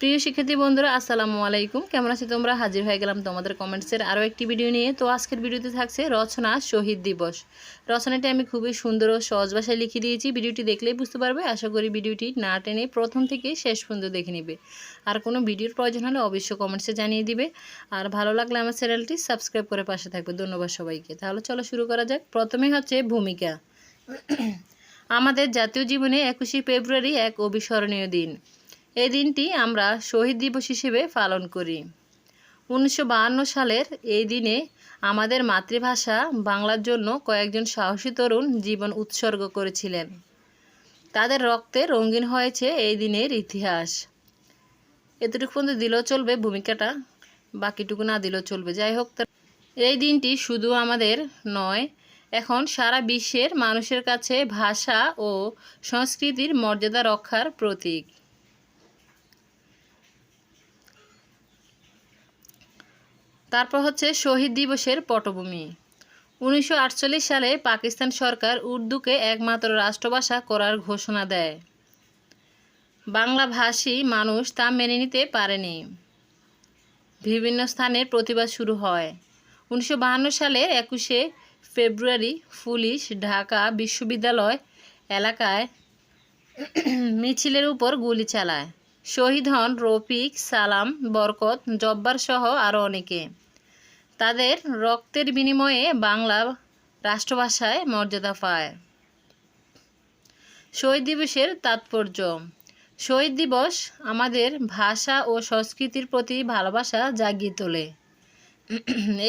প্রিয় শিক্ষার্থী বন্ধুরা, আসসালামু আলাইকুম। কেমন আছো তোমরা? হাজির হয়ে গেলাম তোমাদের কমেন্টসের আরও একটি ভিডিও নিয়ে। তো আজকের ভিডিওতে থাকছে রচনা শহীদ দিবস। রচনাটি আমি খুবই সুন্দর ও সহজ ভাষায় লিখে দিয়েছি। ভিডিওটি দেখলেই বুঝতে পারবে। আশা করি ভিডিওটি না টেনে প্রথম থেকে শেষ পর্যন্ত দেখে নিবে। আর কোনো ভিডিওর প্রয়োজন হলে অবশ্যই কমেন্টসে জানিয়ে দিবে। আর ভালো লাগলে আমার চ্যানেলটি সাবস্ক্রাইব করে পাশে থাকবে। ধন্যবাদ সবাইকে। তাহলে চলো শুরু করা যাক। প্রথমে হচ্ছে ভূমিকা। আমাদের জাতীয় জীবনে একুশে ফেব্রুয়ারি এক অবিস্মরণীয় দিন। এই দিনটি আমরা শহীদ দিবস হিসেবে পালন করি। উনিশশো সালের এই দিনে আমাদের মাতৃভাষা বাংলার জন্য কয়েকজন সাহসী তরুণ জীবন উৎসর্গ করেছিলেন। তাদের রক্তে রঙিন হয়েছে এই দিনের ইতিহাস। এতটুকু পর্যন্ত দিলেও চলবে ভূমিকাটা, বাকিটুকু না দিলেও চলবে। যাই হোক এই দিনটি শুধু আমাদের নয়, এখন সারা বিশ্বের মানুষের কাছে ভাষা ও সংস্কৃতির মর্যাদা রক্ষার প্রতীক। তারপর হচ্ছে শহীদ দিবসের পটভূমি। উনিশশো আটচল্লিশ সালে পাকিস্তান সরকার উর্দুকে একমাত্র রাষ্ট্রভাষা করার ঘোষণা দেয়। বাংলা ভাষী মানুষ তা মেনে নিতে পারেনি। বিভিন্ন স্থানের প্রতিবাদ শুরু হয়। উনিশশো সালে একুশে ফেব্রুয়ারি পুলিশ ঢাকা বিশ্ববিদ্যালয় এলাকায় মিছিলের উপর গুলি চালায়। শহীদ হন রফিক, সালাম, বরকত, জব্বার সহ আরও অনেকে। তাদের রক্তের বিনিময়ে বাংলা রাষ্ট্রভাষায় মর্যাদা পায়। শহীদ দিবসের তাৎপর্য। শহীদ দিবস আমাদের ভাষা ও সংস্কৃতির প্রতি ভালোবাসা জাগিয়ে তোলে।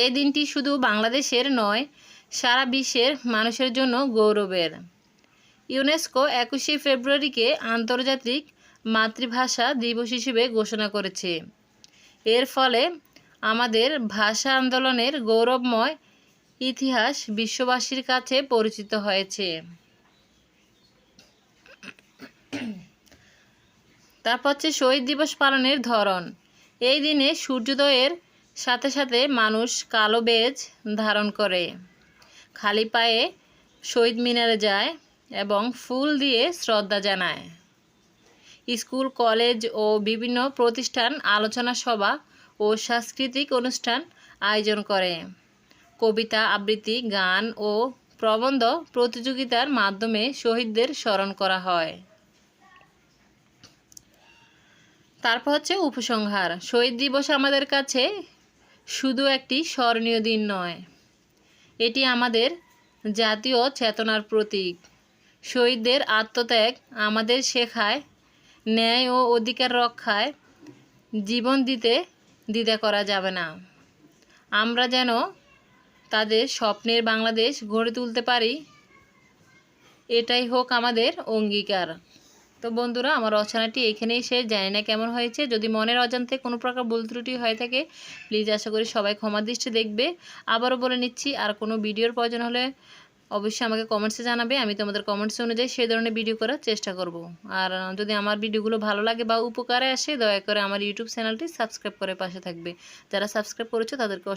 এই দিনটি শুধু বাংলাদেশের নয়, সারা বিশ্বের মানুষের জন্য গৌরবের। ইউনেস্কো একুশে ফেব্রুয়ারিকে আন্তর্জাতিক মাতৃভাষা দিবস হিসেবে ঘোষণা করেছে। এর ফলে আমাদের ভাষা আন্দোলনের গৌরবময় ইতিহাস বিশ্ববাসীর কাছে পরিচিত হয়েছে। তারপর হচ্ছে শহীদ দিবস পালনের ধরন। এই দিনে সূর্যোদয়ের সাথে সাথে মানুষ কালো বেজ ধারণ করে। খালি পায়ে শহীদ মিনারে যায় এবং ফুল দিয়ে শ্রদ্ধা জানায়। স্কুল, কলেজ ও বিভিন্ন প্রতিষ্ঠান, আলোচনা সভা ও সাংস্কৃতিক অনুষ্ঠান আয়োজন করে। কবিতা, আবৃত্তি, গান ও প্রবন্ধ প্রতিযোগিতার মাধ্যমে শহীদদের স্মরণ করা হয়। তারপর হচ্ছে উপসংহার। শহীদ দিবস আমাদের কাছে শুধু একটি স্মরণীয় দিন নয়, এটি আমাদের জাতীয় চেতনার প্রতীক। শহীদদের আত্মত্যাগ আমাদের শেখায় ন্যায় ও অধিকার রক্ষায় জীবন দিতে দ্বিধা করা যাবে না। আমরা যেন তাদের স্বপ্নের বাংলাদেশ গড়ে তুলতে পারি, এটাই হোক আমাদের অঙ্গীকার। তো বন্ধুরা, আমার রচনাটি এখানেই শেষ। জানি না কেমন হয়েছে। যদি মনের অজান্তে কোনো প্রকার ভুল ত্রুটি হয়ে থাকে প্লিজ আশা করি সবাই ক্ষমা দৃষ্টি দেখবে। আবারও বলে নিচ্ছি, আর কোনো ভিডিওর প্রয়োজন হলে অবশ্যই আমাকে কমেন্টসে জানাবে, আমি তোমাদের কমেন্টস অনুযায়ী সেই ধরনের ভিডিও করার চেষ্টা করব। আর যদি আমার ভিডিওগুলো ভালো লাগে বা উপকারে আসে, দয়া করে আমার ইউটিউব চ্যানেলটি সাবস্ক্রাইব করে পাশে থাকবে। যারা সাবস্ক্রাইব করেছ তাদেরকে